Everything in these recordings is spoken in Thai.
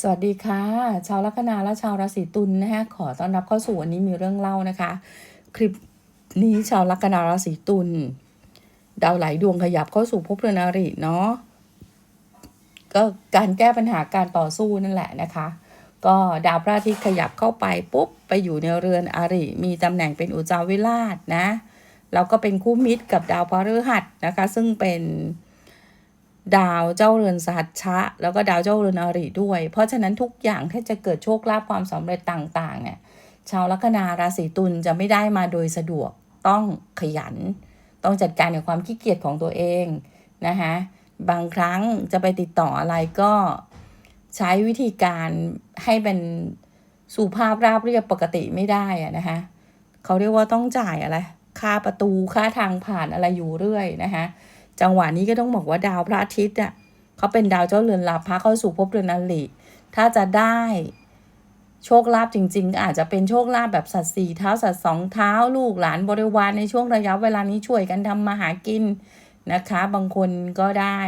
สวัสดีค่ะ ชาวลัคนาและชาวราศีตุลนะฮะขอต้อนรับเข้าสู่วันนี้มีเรื่องเล่านะคะ คลิปนี้ชาวลัคนาราศีตุลดาวไหลดวงขยับเข้าสู่ภพเรือนอริเนาะก็การแก้ปัญหาการต่อสู้นั่นแหละนะคะ ก็ดาวพระอาทิตย์ขยับเข้าไปปุ๊บไปอยู่ในเรือนอริ มีตำแหน่งเป็นอุจจาวิราชนะแล้วก็เป็นคู่มิตรกับดาวพฤหัสนะคะ ซึ่งเป็น ดาวเจ้าเรือนสัตชะ แล้วก็ดาวเจ้าเรือนอริด้วย เพราะฉะนั้นทุกอย่างถ้าจะเกิดโชคลาภความสำเร็จต่างๆเนี่ยชาวลัคนาราศีตุลจะไม่ได้มาโดยสะดวกต้องขยัน ต้องจัดการกับความขี้เกียจของตัวเองนะคะบางครั้งจะไปติดต่ออะไรก็ใช้วิธีการให้เป็นสุภาพราบเรียบปกติไม่ได้อะนะคะเขาเรียกว่าต้องจ่ายอะไรค่าประตูค่าทางผ่านอะไรอยู่เรื่อยนะคะ จังหวะนี้ก็ต้องบอกว่าดาวพระอาทิตย์อะเขาเป็นดาวเจ้าเรือนลาภะเข้าสู่ภพเรือนอริถ้าจะได้โชคลาภจริง ๆ อาจจะเป็นโชคลาภแบบสัตว์สี่เท้าสัตว์สองเท้าลูกหลานบริวารในช่วงระยะเวลานี้ช่วยกันทำมาหากินนะคะ บางคนก็ได้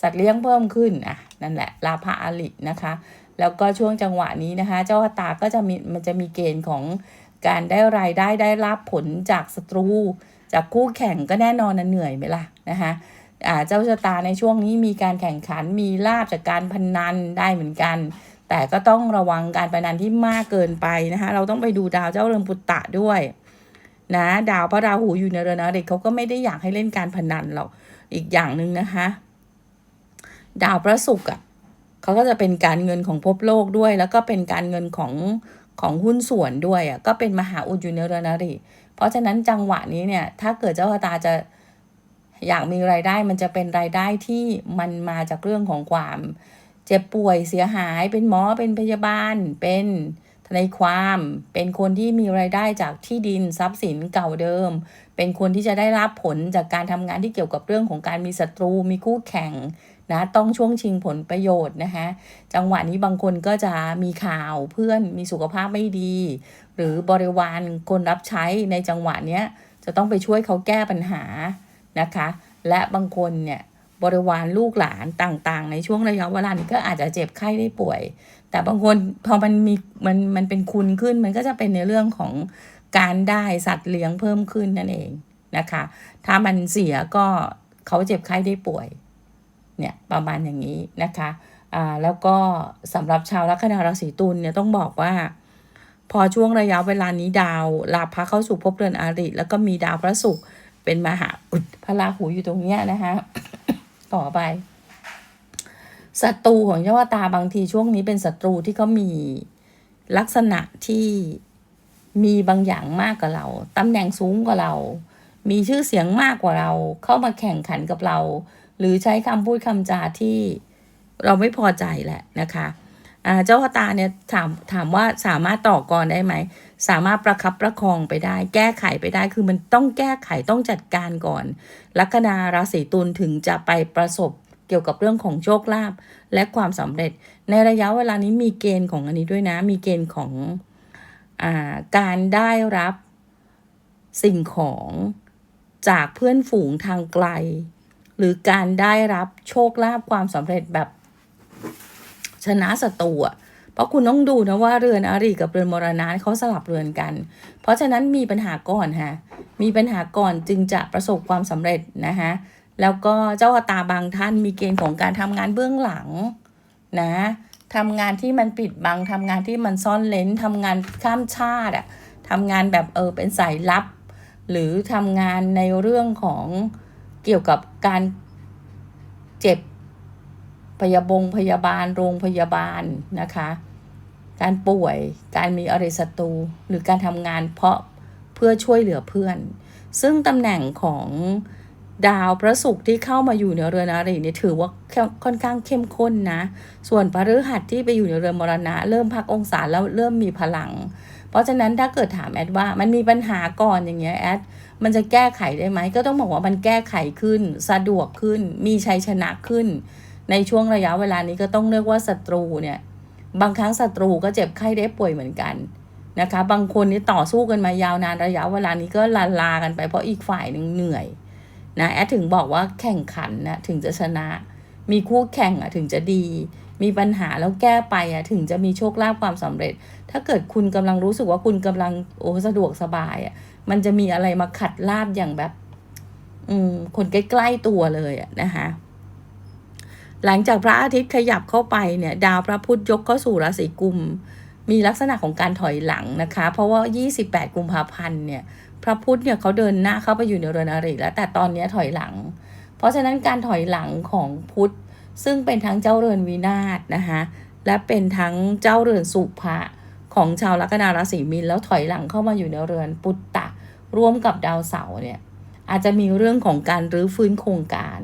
สัตว์เลี้ยงเพิ่มขึ้นอะนั่นแหละลาภะอรินะคะ แล้วก็ช่วงจังหวะนี้นะคะ เจ้าตาก็จะมีมันจะมีเกณฑ์ของการได้รายได้ได้รับผลจากศัตรู จากคู่แข่งก็แน่นอนนะเหนื่อยไหมล่ะนะคะอ่าเจ้าชะตาในช่วงนี้มีการแข่งขันมีลาบจากการพนนันได้เหมือนกัน แต่ก็ต้องระวังการพนันที่มากเกินไปนะคะเราต้องไปดูดาวเจ้าเรือนปุตตะด้วยนะดาวพระราหูอยู่ในเรือนอริเขาก็ไม่ได้อยากให้เล่นการพนันหรอกอีกอย่างหนึ่งนะคะ ดาวพระศุกร์อะเขาก็จะเป็นการเงินของภพโลกด้วย แล้วก็เป็นการเงินของของหุ้นส่วนด้วยอะก็เป็นมหาอุดอยู่ในเรือนอริ เพราะฉะนั้นจังหวะนี้เนี่ย ถ้าเกิดเจ้าชะตาจะอยากมีรายได้มันจะเป็นรายได้ที่มันมาจากเรื่องของความเจ็บป่วยเสียหายเป็นหมอเป็นพยาบาล เป็นทนายความเป็นคนที่มีรายได้จากที่ดินทรัพย์สินเก่าเดิม เป็นคนที่จะได้รับผลจากการทำงานที่เกี่ยวกับเรื่องของการมีศัตรูมีคู่แข่ง นะต้องช่วงชิงผลประโยชน์นะคะจังหวะนี้บางคนก็จะมีข่าวเพื่อนมีสุขภาพไม่ดี หรือบริวารคนรับใช้ในจังหวะเนี้ยจะต้องไปช่วยเขาแก้ปัญหานะคะ และบางคนเนี่ยบริวารลูกหลานต่างๆ ในช่วงระยะเวลานี้ก็อาจจะเจ็บไข้ได้ป่วย แต่บางคนพอมันมีมันมันเป็นคุณขึ้นมันก็จะเป็นในเรื่องของการได้สัตว์เลี้ยงเพิ่มขึ้นนั่นเองนะคะ ถ้ามันเสียก็เขาเจ็บไข้ได้ป่วย เนี่ยประมาณอย่างนี้นะคะอ่าแล้วก็สำหรับชาวลัคนาราศีตุลเนี่ยต้องบอกว่า พอช่วงระยะเวลานี้ดาวลาภะเข้าสู่ภพเรือนอาริ แล้วก็มีดาวพระศุกร์เป็นมหาอุดพระราหูอยู่ตรงเนี้ยนะคะต่อไปศัตรูของเจ้าตาบางทีช่วงนี้เป็นศัตรูที่เขามีลักษณะที่มีบางอย่างมากกว่าเรา ตำแหน่งสูงกว่าเรา มีชื่อเสียงมากกว่าเรา เข้ามาแข่งขันกับเรา หรือใช้คำพูดคำจาที่เราไม่พอใจแหละนะคะเจ้าตาเนี่ยถามถามว่าสามารถต่อกรได้ไหม สามารถประคับประคองไปได้ แก้ไขไปได้คือมันต้องแก้ไขต้องจัดการก่อน ลัคนาราศีตุลถึงจะไปประสบเกี่ยวกับเรื่องของโชคลาภและความสำเร็จ ในระยะเวลานี้มีเกณฑ์ของอันนี้ด้วยนะ มีเกณฑ์ของอาการได้รับสิ่งของจากเพื่อนฝูงทางไกล หรือการได้รับโชคลาภความสำเร็จแบบชนะศัตรูอะเพราะคุณต้องดูนะว่าเรือนอริกับเรือนมรณะเขาสลับเรือนกัน เพราะฉะนั้นมีปัญหาก่อนฮะมีปัญหาก่อนจึงจะประสบความสำเร็จนะคะแล้วก็เจ้าตาบางท่านมีเกณฑ์ของการทำงานเบื้องหลังนะทำงานที่มันปิดบังทำงานที่มันซ่อนเลนทำงานข้ามชาติอะทำงานแบบเออเป็นสายลับ หรือทำงานในเรื่องของ เกี่ยวกับการเจ็บพยาบงพยาบาลโรงพยาบาลนะคะ การป่วยการมีอริศัตรูหรือการทำงานเพราะเพื่อช่วยเหลือเพื่อน ซึ่งตำแหน่งของดาวพระศุกร์ที่เข้ามาอยู่ในเรือนอริเนี่ยถือว่าค่อนข้างเข้มข้นนะ ส่วนพฤหัสที่ไปอยู่ในเรือนมรณะ เริ่มพักองศาแล้วเริ่มมีพลัง เพราะฉะนั้นถ้าเกิดถามแอดว่ามันมีปัญหาก่อนอย่างเงี้ยแอดมันจะแก้ไขได้ไหมก็ต้องบอกว่ามันแก้ไขขึ้น สะดวกขึ้น มีชัยชนะขึ้น ในช่วงระยะเวลานี้ก็ต้องเรียกว่าศัตรูเนี่ยบางครั้งศัตรูก็เจ็บไข้ได้ป่วยเหมือนกันนะคะบางคนนี่ต่อสู้กันมายาวนานระยะเวลานี้ก็ลาลากันไปเพราะอีกฝ่ายหนึ่งเหนื่อยนะแอดถึงบอกว่าแข่งขันนะถึงจะชนะ มีคู่แข่งอะถึงจะดี มีปัญหาแล้วแก้ไปอะถึงจะมีโชคลาภความสำเร็จ ถ้าเกิดคุณกำลังรู้สึกว่าคุณกำลังโอ้สะดวกสบายอะมันจะมีอะไรมาขัดลาบอย่างแบบ อืมคนใกล้ๆตัวเลยอะนะคะหลังจากพระอาทิตย์ขยับเข้าไปเนี่ย ดาวพระพุธยกเข้าสู่ราศีกุม มีลักษณะของการถอยหลังนะคะ เพราะว่า 28 กุมภาพันธ์เนี่ย พระพุธเนี่ยเขาเดินหน้าเข้าไปอยู่ในเรือนอริแล้วแต่ตอนนี้ถอยหลัง เพราะฉะนั้นการถอยหลังของพุธ ซึ่งเป็นทั้งเจ้าเรือนวินาศนะคะและเป็นทั้งเจ้าเรือนสุภะของชาวลัคนาราศีมีนแล้วถอยหลังเข้ามาอยู่ในเรือนปุตตะ ร่วมกับดาวเสาร์เนี่ยอาจจะมีเรื่องของการรื้อฟื้นโครงการ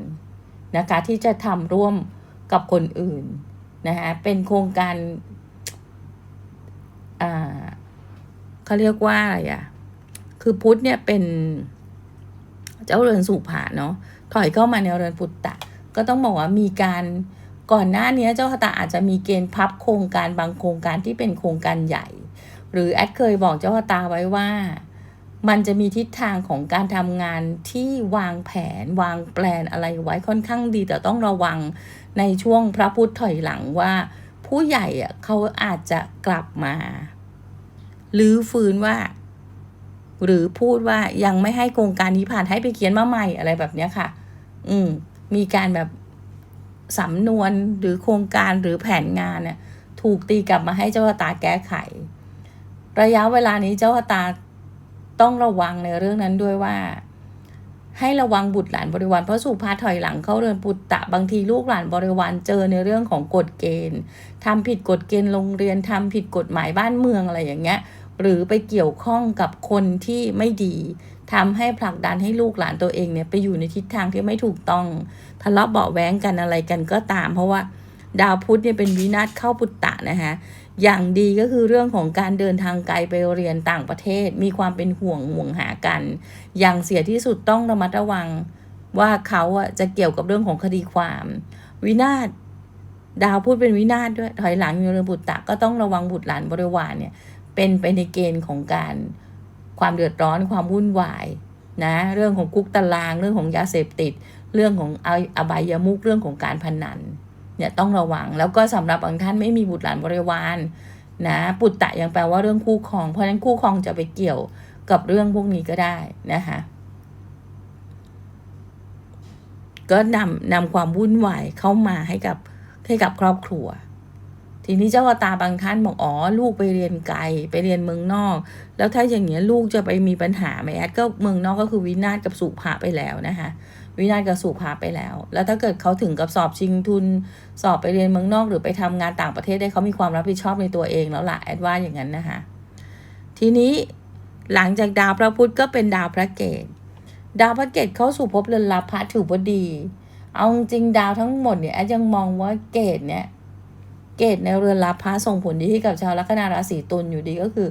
นะคะที่จะทำร่วมกับคนอื่นนะคะเป็นโครงการอ่าเขาเรียกว่าอะไรอะ่ะคือพุทธเนี่ยเป็นเจ้าเรือนสุภาเนาะถอยเข้ามาในเรือนปุตตะ ก็ต้องบอกว่ามีการก่อนหน้านี้เจ้าชะตาอาจจะมีเกณฑ์พับโครงการบางโครงการที่เป็นโครงการใหญ่ หรือแอดเคยบอกเจ้าชะตาไว้ว่า มันจะมีทิศทางของการทำงานที่วางแผนวางแปลนอะไรไว้ค่อนข้างดี แต่ต้องระวังในช่วงพระพุทธถอยหลังว่า ผู้ใหญ่อะเขาอาจจะกลับมาหรือฟื้นว่าหรือพูดว่ายังไม่ให้โครงการนี้ผ่านให้ไปเขียนมาใหม่อะไรแบบนี้ค่ะ อืม มีการแบบสำนวนหรือโครงการหรือแผนงานเนี่ยถูกตีกลับมาให้เจ้าตาแก้ไข ระยะเวลานี้เจ้าตาต้องระวังในเรื่องนั้นด้วยว่า ให้ระวังบุตรหลานบริวารเพราะสุภาถอยหลังเข้าเรือนปุตตะบางทีลูกหลานบริวารเจอในเรื่องของกฎเกณฑ์ทำผิดกฎเกณฑ์โรงเรียนทำผิดกฎหมายบ้านเมืองอะไรอย่างเงี้ย หรือไปเกี่ยวข้องกับคนที่ไม่ดี ทำให้ผลักดันให้ลูกหลานตัวเองเนี่ยไปอยู่ในทิศทางที่ไม่ถูกต้องทะเลาะเบาแว้งกันอะไรกันก็ตาม เพราะว่าดาวพุธเนี่ยเป็นวินาศเข้าปุตตะนะคะอย่างดีก็คือเรื่องของการเดินทางไกลไปเรียนต่างประเทศ มีความเป็นห่วงห่วงหากัน อย่างเสียที่สุดต้องระมัดระวังว่าเขาอะจะเกี่ยวกับเรื่องของคดีความ วินาศดาวพูดเป็นวินาศด้วยถอยหลังอยู่เรื่องบุตรตะก็ต้องระวังบุตรหลานบริวารเนี่ยเป็นไปในเกณฑ์ของการ ความเดือดร้อนความวุ่นวายนะเรื่องของคุกตารางเรื่องของยาเสพติด เรื่องของอบายามุกเรื่องของการพนันเนี่ยต้องระวังแล้วก็สำหรับบางท่านไม่มีบุตรหลานบริวารนะปุตตะยังแปลว่าเรื่องคู่ครอง เพราะฉะนั้นคู่ครองจะไปเกี่ยวกับเรื่องพวกนี้ก็ได้นะคะก็นำนำความวุ่นวายเข้ามาให้กับให้กับครอบครัว ทีนี้เจ้าตาบางท่านบอกอ๋อลูกไปเรียนไกลไปเรียนเมืองนอก แล้วถ้าอย่างเงี้ยลูกจะไปมีปัญหาไหมแอดก็เมืองนอกก็คือวินาศกับสุภาไปแล้วนะคะวินาศกับสุภาไปแล้ว แล้วถ้าเกิดเขาถึงกับสอบชิงทุน สอบไปเรียนเมืองนอกหรือไปทำงานต่างประเทศได้เขามีความรับผิดชอบในตัวเองแล้วล่ะแอดว่าอย่างนั้นนะคะทีนี้หลังจากดาวพระพุธก็เป็นดาวพระเกตดาวพระเกตเข้าสู่ภพเรือนลับพระถือว่าดี เอาจริงดาวทั้งหมดเนี่ยแอดยังมองว่าเกตเนี่ย เกตในเรือนลับพระส่งผลดีให้กับชาวลัคนาราศีตุลอยู่ดีก็คือ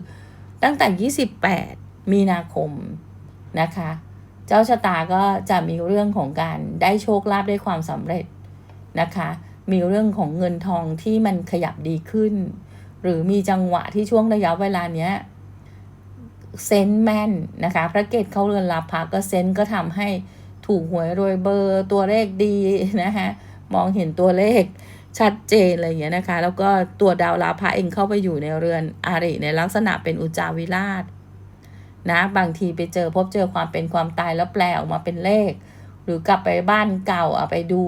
ตั้งแต่ 28 มีนาคมนะคะ เจ้าชะตาก็จะมีเรื่องของการได้โชคลาภได้ความสำเร็จนะคะ มีเรื่องของเงินทองที่มันขยับดีขึ้น หรือมีจังหวะที่ช่วงระยะเวลาเนี้ยเซนแมนนะคะ พระเกตเขาเรือนรับพาก็เซนก็ทำให้ถูกหวยรวยเบอร์ตัวเลขดีนะคะมองเห็นตัวเลข ชัดเจนอะไรอย่างเงี้ยนะคะ แล้วก็ตัวดาวลาภะเองเข้าไปอยู่ในเรือนอาริในลักษณะเป็นอุจาวิราชนะบางทีไปเจอพบเจอความเป็นความตายแล้วแปลออกมาเป็นเลข หรือกลับไปบ้านเก่าเอาไปดู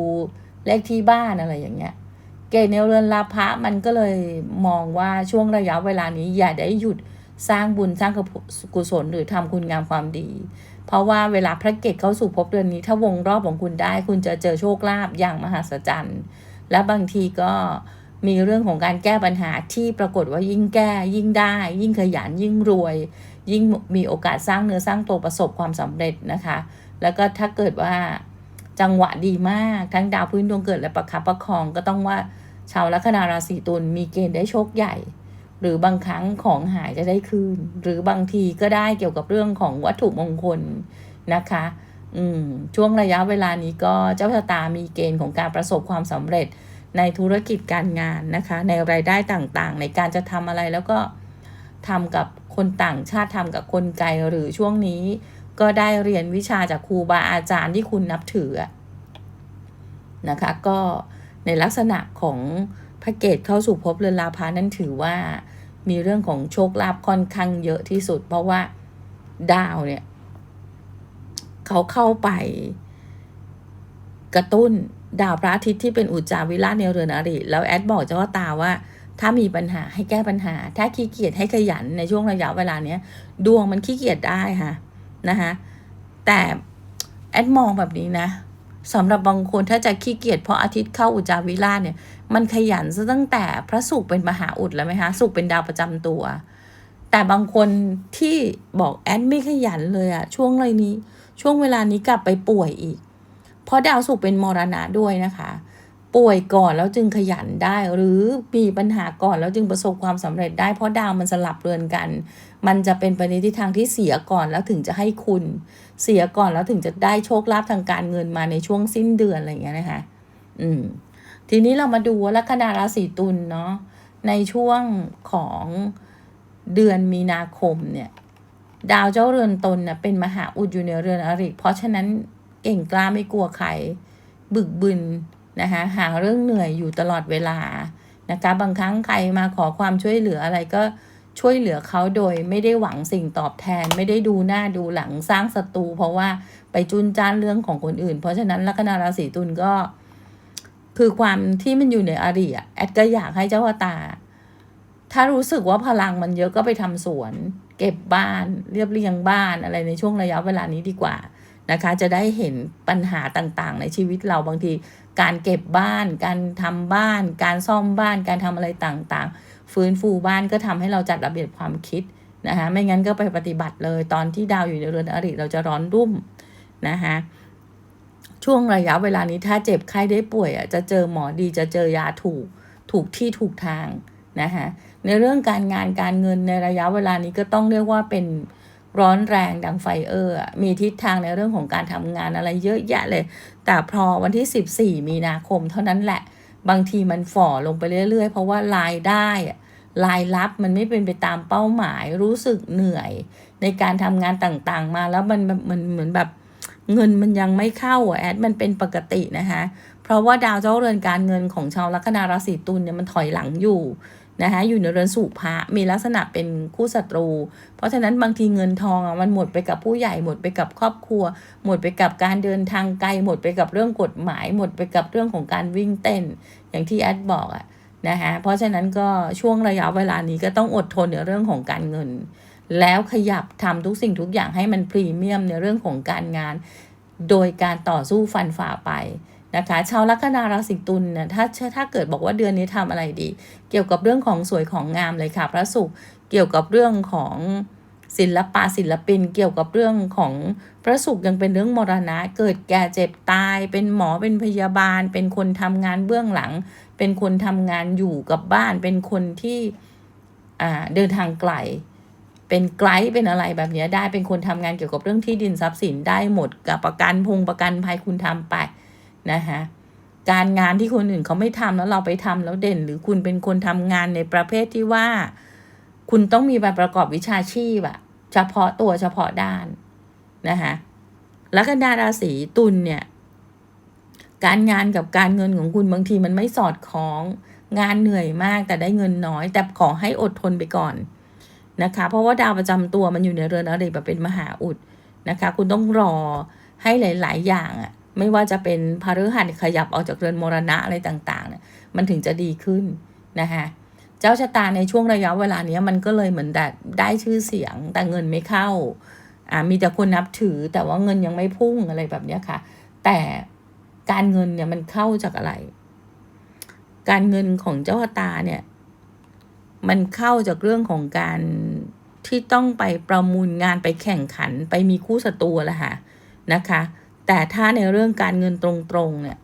เลขที่บ้านอะไรอย่างเงี้ย เกณฑ์ในเรือนลาภะมันก็เลยมองว่าช่วงระยะเวลานี้อย่าได้หยุดสร้างบุญสร้างกุศลหรือทำคุณงามความดี เพราะว่าเวลาพระเกตเข้าสู่ภพเดือนนี้ ถ้าวงรอบของคุณได้ คุณจะเจอโชคลาภอย่างมหัศจรรย์ และบางทีก็มีเรื่องของการแก้ปัญหาที่ปรากฏว่ายิ่งแก้ ยิ่งได้ ยิ่งขยันยิ่งรวย ยิ่งมีโอกาสสร้างเนื้อสร้างตัวประสบความสำเร็จนะคะ แล้วก็ถ้าเกิดว่าจังหวะดีมากทั้งดาวพื้นดวงเกิดและประคับประคองก็ต้องว่าชาวลัคนาราศีตุลมีเกณฑ์ได้โชคใหญ่ หรือบางครั้งของหายจะได้คืน หรือบางทีก็ได้เกี่ยวกับเรื่องของวัตถุมงคลนะคะ อืมช่วงระยะเวลานี้ก็เจ้าชะตามีเกณฑ์ของการประสบความสำเร็จในธุรกิจการงานนะคะ ในรายได้ต่างๆ ในการจะทำอะไรแล้วก็ทำกับคนต่างชาติทำกับคนไกลหรือช่วงนี้ ก็ได้เรียนวิชาจากครูบาอาจารย์ที่คุณนับถือนะคะ ก็ในลักษณะของพระเกตเข้าสู่ภพเรือนลาภานั่นถือว่ามีเรื่องของโชคลาภค่อนข้างเยอะที่สุด เพราะว่าดาวเนี่ย เขาเข้าไป กระตุ้นดาวพระอาทิตย์ที่เป็นอุจจาวิราชในเรือนอริ แล้วแอดบอกเจ้าว่าตาว่า ถ้ามีปัญหาให้แก้ปัญหา ถ้าขี้เกียจให้ขยันในช่วงระยะเวลาเนี้ย ดวงมันขี้เกียจได้ค่ะนะคะแต่แอดมองแบบนี้นะสำหรับบางคนถ้าจะขี้เกียจเพราะอาทิตย์เข้าอุจาวิราชเนี่ย มันขยันซะตั้งแต่พระศุกร์เป็นมหาอุดแล้วไหมคะศุกร์เป็นดาวประจำตัว แต่บางคนที่บอกแอดไม่ขยันเลยอะช่วงอะไรนี้ ช่วงเวลานี้กลับไปป่วยอีก เพราะดาวศุกร์เป็นมรณะด้วยนะคะ ป่วยก่อนแล้วจึงขยันได้หรือมีปัญหาก่อนแล้วจึงประสบความสำเร็จได้เพราะดาวมันสลับเรือนกัน มันจะเป็นไปในทิศทางที่เสียก่อนแล้วถึงจะให้คุณ เสียก่อนแล้วถึงจะได้โชคลาภทางการเงินมาในช่วงสิ้นเดือนอะไรอย่างเงี้ยนะคะ อืม ทีนี้เรามาดูลัคนาราศีตุลเนาะในช่วงของเดือนมีนาคมเนี่ย ดาวเจ้าเรือนตนนะเป็นมหาอุดอยู่ในเรือนอริเพราะฉะนั้นเก่งกล้าไม่กลัวใครบึกบึนนะคะหาเรื่องเหนื่อยอยู่ตลอดเวลานะคะบางครั้งใครมาขอความช่วยเหลืออะไรก็ช่วยเหลือเขาโดยไม่ได้หวังสิ่งตอบแทน ไม่ได้ดูหน้าดูหลังสร้างศัตรูเพราะว่าไปจุนจ้านเรื่องของคนอื่น เพราะฉะนั้นลัคนาราศีตุลก็ คือความที่มันอยู่ในอดีตอะแอดก็อยากให้เจ้าตา ถ้ารู้สึกว่าพลังมันเยอะก็ไปทำสวน เก็บบ้านเรียบเรียงบ้านอะไรในช่วงระยะเวลานี้ดีกว่านะคะ จะได้เห็นปัญหาต่างๆ ในชีวิตเราบางที การเก็บบ้าน การทำบ้าน การซ่อมบ้าน การทำอะไรต่างๆ ฟื้นฟูบ้านก็ทำให้เราจัดระเบียบความคิดนะคะไม่งั้นก็ไปปฏิบัติเลยตอนที่ดาวอยู่ในเรือนอริเราจะร้อนรุ่มนะคะช่วงระยะเวลานี้ถ้าเจ็บไข้ได้ป่วยอะจะเจอหมอดีจะเจอยาถูกถูกที่ถูกทางนะคะ ในเรื่องการงานการเงินในระยะเวลานี้ก็ต้องเรียกว่าเป็นร้อนแรงดังไฟเออร์มีทิศทางในเรื่องของการทำงานอะไรเยอะแยะเลย แต่พอวันที่ 14 มีนาคมเท่านั้นแหละ บางทีมันฝ่อลงไปเรื่อยๆ เพราะว่ารายได้รายรับมันไม่เป็นไปตามเป้าหมายรู้สึกเหนื่อย ในการทำงานต่างๆมาแล้วมันมันเหมือนแบบเงินมันยังไม่เข้าอะแอดมันเป็นปกตินะคะเพราะว่าดาวเจ้าเรือนการเงินของชาวลัคนาราศีตุลเนี่ยมันถอยหลังอยู่ นะคะอยู่ในเรือนสุภะมีลักษณะเป็นคู่ศัตรู เพราะฉะนั้นบางทีเงินทองอะมันหมดไปกับผู้ใหญ่หมดไปกับครอบครัว หมดไปกับการเดินทางไกลหมดไปกับเรื่องกฎหมาย หมดไปกับเรื่องของการวิ่งเต้น อย่างที่แอดบอกอะนะคะเพราะฉะนั้นก็ช่วงระยะเวลานี้ก็ต้องอดทนในเรื่องของการเงิน แล้วขยับทำทุกสิ่งทุกอย่างให้มันพรีเมียมในเรื่องของการงาน โดยการต่อสู้ฟันฝ่าไป นะคะชาวลัคนาราศีตุลเนี่ยถ้าถ้าเกิดบอกว่าเดือนนี้ทำอะไรดี เกี่ยวกับเรื่องของสวยของงามเลยค่ะ พระศุกร์เกี่ยวกับเรื่องของศิลปะศิลปินเกี่ยวกับเรื่องของพระศุกร์ยังเป็นเรื่องมรณะ เกิดแก่เจ็บตาย เป็นหมอเป็นพยาบาล เป็นคนทำงานเบื้องหลัง เป็นคนทำงานอยู่กับบ้าน เป็นคนที่เดินทางไกล เป็นไกด์เป็นอะไรแบบนี้ได้เป็นคนทำงานเกี่ยวกับเรื่องที่ดินทรัพย์สินได้หมดกับประกันพงประกันภัยคุณทำไป นะคะการงานที่คนอื่นเขาไม่ทำแล้วเราไปทำแล้วเด่น หรือคุณเป็นคนทำงานในประเภทที่ว่า คุณต้องมีใบประกอบวิชาชีพอะเฉพาะตัวเฉพาะด้านนะคะแล้วก็ดาราศีตุลเนี่ย การงานกับการเงินของคุณบางทีมันไม่สอดคล้อง งานเหนื่อยมากแต่ได้เงินน้อย แต่ขอให้อดทนไปก่อนนะคะ เพราะว่าดาวประจำตัวมันอยู่ในเรือนอริแบบเป็นมหาอุดนะคะ คุณต้องรอให้หลาย ๆ อย่างอะ ไม่ว่าจะเป็นพฤหัสขยับออกจากเรือนมรณะอะไรต่างๆเนี่ยมันถึงจะดีขึ้นนะคะเจ้าชะตาในช่วงระยะเวลาเนี้ยมันก็เลยเหมือนแต่ได้ชื่อเสียงแต่เงินไม่เข้าอ่ามีแต่คนนับถือแต่ว่าเงินยังไม่พุ่งอะไรแบบนี้ค่ะ แต่การเงินเนี่ยมันเข้าจากอะไร การเงินของเจ้าชะตาเนี่ย มันเข้าจากเรื่องของการที่ต้องไปประมูลงานไปแข่งขันไปมีคู่ศัตรูละค่ะนะคะ แต่ถ้าในเรื่องการเงินตรงๆเนี่ย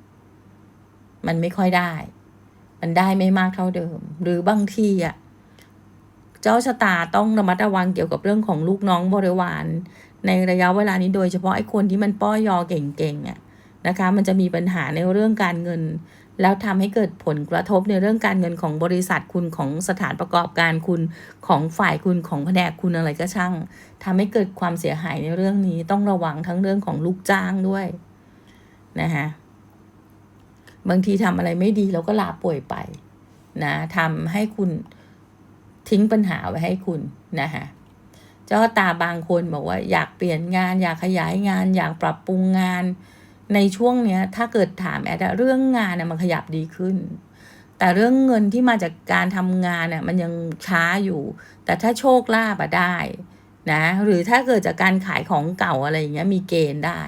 มันไม่ค่อยได้ มันได้ไม่มากเท่าเดิม หรือบางทีอะเจ้าชะตาต้องระมัดระวังเกี่ยวกับเรื่องของลูกน้องบริวาร ในระยะเวลานี้โดยเฉพาะไอ้คนที่มันป้อยอเก่งๆอะนะคะ มันจะมีปัญหาในเรื่องการเงิน แล้วทำให้เกิดผลกระทบในเรื่องการเงินของบริษัทคุณของสถานประกอบการคุณของฝ่ายคุณของแผนกคุณอะไรก็ช่างทำให้เกิดความเสียหายในเรื่องนี้ต้องระวังทั้งเรื่องของลูกจ้างด้วยนะคะบางทีทำอะไรไม่ดีเราก็ลาป่วยไปนะทำให้คุณทิ้งปัญหาไว้ให้คุณนะคะเจ้าตาบางคนบอกว่าอยากเปลี่ยนงาน อยากขยายงาน อยากปรับปรุงงาน ในช่วงเนี้ยถ้าเกิดถามแอดเรื่องงานน่ะมันขยับดีขึ้น แต่เรื่องเงินที่มาจากการทำงานน่ะมันยังช้าอยู่ แต่ถ้าโชคลาภอะได้นะหรือถ้าเกิดจากการขายของเก่าอะไรอย่างเงี้ยมีเกณฑ์ได้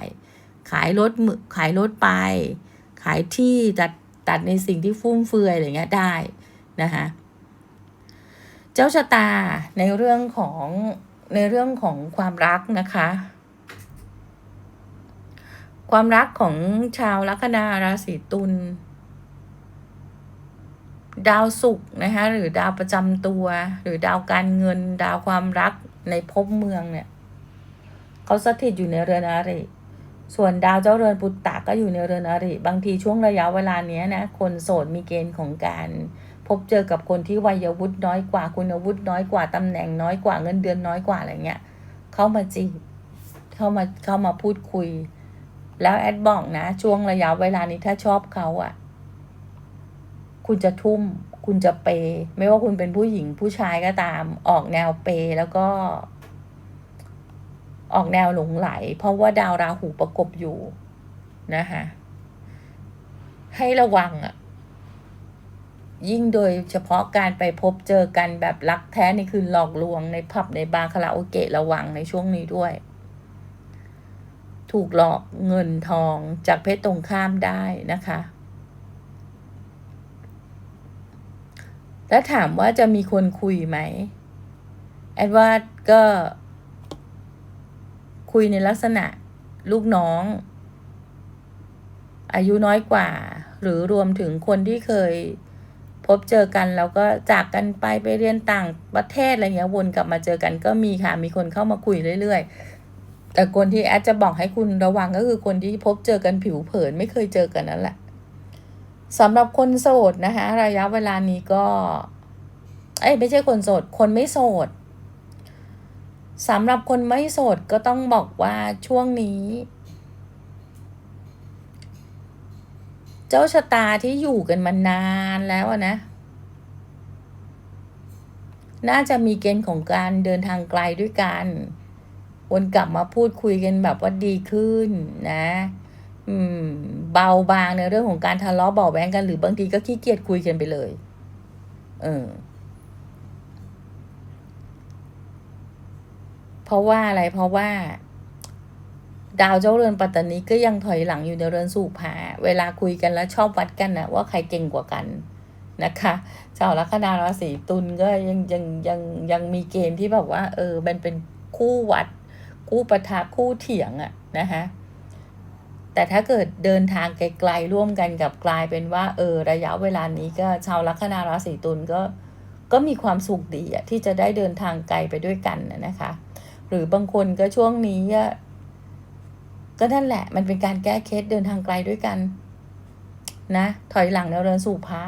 ขายรถมือขายรถไป ขายที่ตัดตัดในสิ่งที่ฟุ่มเฟือยอะไรเงี้ยได้นะคะเจ้าชะตาในเรื่องของในเรื่องของความรักนะคะ ความรักของชาวลัคนาราศีตุลดาวศุกร์นะคะ หรือดาวประจำตัว หรือดาวการเงิน ดาวความรักในภพเมืองเนี่ยเขาสถิตอยู่ในเรือนอาริส่วนดาวเจ้าเรือนปุตตะก็อยู่ในเรือนอาริบางทีช่วงระยะเวลาเนี้ยนะคนโสดมีเกณฑ์ของการ พบเจอกับคนที่วัยวุฒิน้อยกว่าคุณวุฒิน้อยกว่าตำแหน่งน้อยกว่าเงินเดือนน้อยกว่าอะไรเงี้ยเข้ามาจีบเข้ามาเข้ามาพูดคุย แล้วแอดบอกนะ ช่วงระยะเวลานี้ถ้าชอบเขาอะ่ะ คุณจะทุ่ม คุณจะเปย์ไม่ว่าคุณเป็นผู้หญิงผู้ชายก็ตาม ออกแนวเปย์แล้วก็ ออกแนวหลงไหล เพราะว่าดาวราหูประกบอยู่นะคะให้ระวังอะ่ะ ยิ่งโดยเฉพาะการไปพบเจอกันแบบรักแท้นี่คือหลอกลวงในผับในบาร์คาราโอเกะระวังในช่วงนี้ด้วย ถูกหลอกเงินทองจากเพศตรงข้ามได้นะคะ แล้วถามว่าจะมีคนคุยไหมแอดว่าก็คุยในลักษณะลูกน้อง อายุน้อยกว่า หรือรวมถึงคนที่เคยพบเจอกันแล้วก็จากกันไปไปเรียนต่างประเทศอะไรเงี้ยวนกลับมาเจอกันก็มีค่ะ มีคนเข้ามาคุยเรื่อย ๆ แต่คนที่แอดจะบอกให้คุณระวังก็คือคนที่พบเจอกันผิวเผินไม่เคยเจอกันนั่นแหละสำหรับคนโสดนะคะระยะเวลานี้ก็ เอ้ยไม่ใช่คนโสด คนไม่โสดสำหรับคนไม่โสดก็ต้องบอกว่าช่วงนี้ เจ้าชะตาที่อยู่กันมานานแล้วนะ น่าจะมีเกณฑ์ของการเดินทางไกลด้วยกัน วนกลับมาพูดคุยกันแบบว่าดีขึ้นนะ อืม เบาบางในเรื่องของการทะเลาะเบาแวงกันหรือบางทีก็ขี้เกียจคุยกันไปเลย เออ เพราะว่าอะไรเพราะว่า ดาวเจ้าเรือนปัตตานีก็ยังถอยหลังอยู่ในเรือนสู่ผาเวลาคุยกันแล้วชอบวัดกันนะว่าใครเก่งกว่ากันนะคะชาวลัคนาราศีตุลก็ยังยังยังยังมีเกณฑ์ที่แบบว่า เออมันเป็นคู่วัด คู่ปะทะคู่เถียงอะนะคะแต่ถ้าเกิดเดินทางไกลๆร่วมกันกับกลายเป็นว่า เออ ระยะเวลานี้ก็ชาวลัคนาราศีตุลก็ก็มีความสุขดีอะที่จะได้เดินทางไกลไปด้วยกันนะคะ หรือบางคนก็ช่วงนี้ก็นั่นแหละ มันเป็นการแก้เคสเดินทางไกลด้วยกัน นะ ถอยหลังแล้วเดินสู่พระ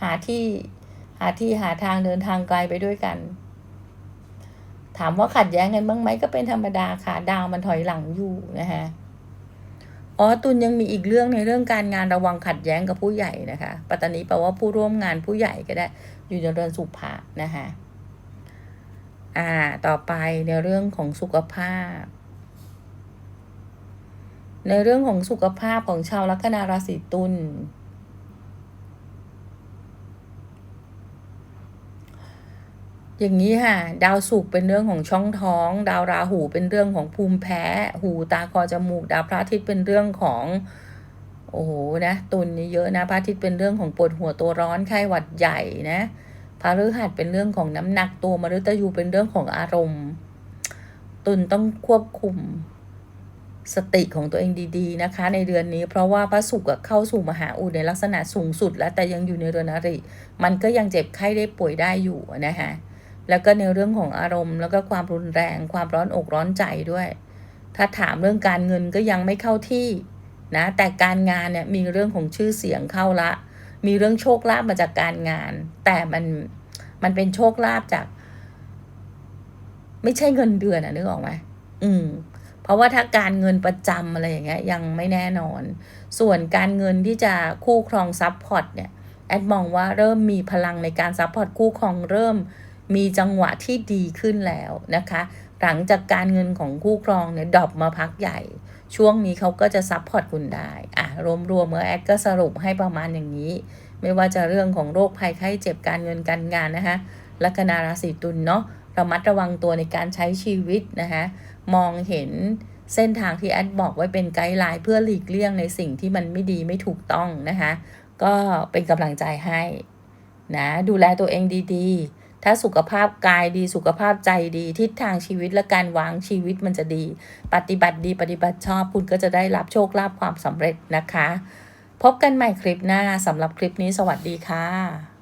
หาที่หาที่หาทางเดินทางไกลไปด้วยกัน ถามว่าขัดแย้งกันบ้างไหมก็เป็นธรรมดาค่ะ ดาวมันถอยหลังอยู่นะฮะอ๋อตุนยังมีอีกเรื่องในเรื่องการงานระวังขัดแย้งกับผู้ใหญ่นะคะปัตตานีแปลว่าผู้ร่วมงานผู้ใหญ่ก็ได้ อยู่ในเรือนสุภะนะคะอ่าต่อไปในเรื่องของสุขภาพ ในเรื่องของสุขภาพของชาวลัคนาราศีตุล อย่างนี้ค่ะ ดาวศุกร์เป็นเรื่องของช่องท้อง ดาวราหูเป็นเรื่องของภูมิแพ้ หูตาคอจมูก ดาวพระอาทิตย์เป็นเรื่องของโอ้โหนะตุนนี่เยอะนะพระอาทิตย์เป็นเรื่องของปวดหัวตัวร้อนไข้หวัดใหญ่นะพระฤหัสเป็นเรื่องของน้ำหนักตัวมฤตยูเป็นเรื่องของอารมณ์ ตุนต้องควบคุมสติของตัวเองดีๆนะคะ ในเดือนนี้ เพราะว่าพระศุกร์เข้าสู่มหาอุดในลักษณะสูงสุด แล้วแต่ยังอยู่ในเรือนอริ มันก็ยังเจ็บไข้ได้ป่วยได้อยู่นะคะ แล้วก็ในเรื่องของอารมณ์ แล้วก็ความรุนแรง ความร้อนอกร้อนใจด้วย ถ้าถามเรื่องการเงินก็ยังไม่เข้าที่นะแต่การงานเนี่ยมีเรื่องของชื่อเสียงเข้าละ มีเรื่องโชคลาภมาจากการงาน แต่มันมันเป็นโชคลาภจาก ไม่ใช่เงินเดือนอะนึกออกไหมอืม เพราะว่าถ้าการเงินประจำอะไรอย่างเงี้ย ยังไม่แน่นอน ส่วนการเงินที่จะคู่ครองซับพอร์ตเนี่ยแอดมองว่าเริ่มมีพลังในการซัพพอร์ตคู่ครองเริ่ม มีจังหวะที่ดีขึ้นแล้วนะคะ หลังจากการเงินของคู่ครองเนี่ยดรอปมาพักใหญ่ ช่วงนี้เขาก็จะซัพพอร์ตคุณได้อะรวมๆเมื่อแอดก็สรุปให้ประมาณอย่างนี้ ไม่ว่าจะเรื่องของโรคภัยไข้เจ็บการเงินการงานนะคะลัคนาราศีตุลเนาะระมัดระวังตัวในการใช้ชีวิตนะคะมองเห็นเส้นทางที่แอดบอกไว้เป็นไกด์ไลน์เพื่อหลีกเลี่ยงในสิ่งที่มันไม่ดีไม่ถูกต้องนะคะ ก็เป็นกำลังใจให้นะดูแลตัวเองดีๆ ถ้าสุขภาพกายดีสุขภาพใจดี ทิศทางชีวิตและการวางชีวิตมันจะดี ปฏิบัติดีปฏิบัติชอบคุณก็จะได้รับโชคลาภความสำเร็จนะคะ พบกันใหม่คลิปหน้าสำหรับคลิปนี้สวัสดีค่ะ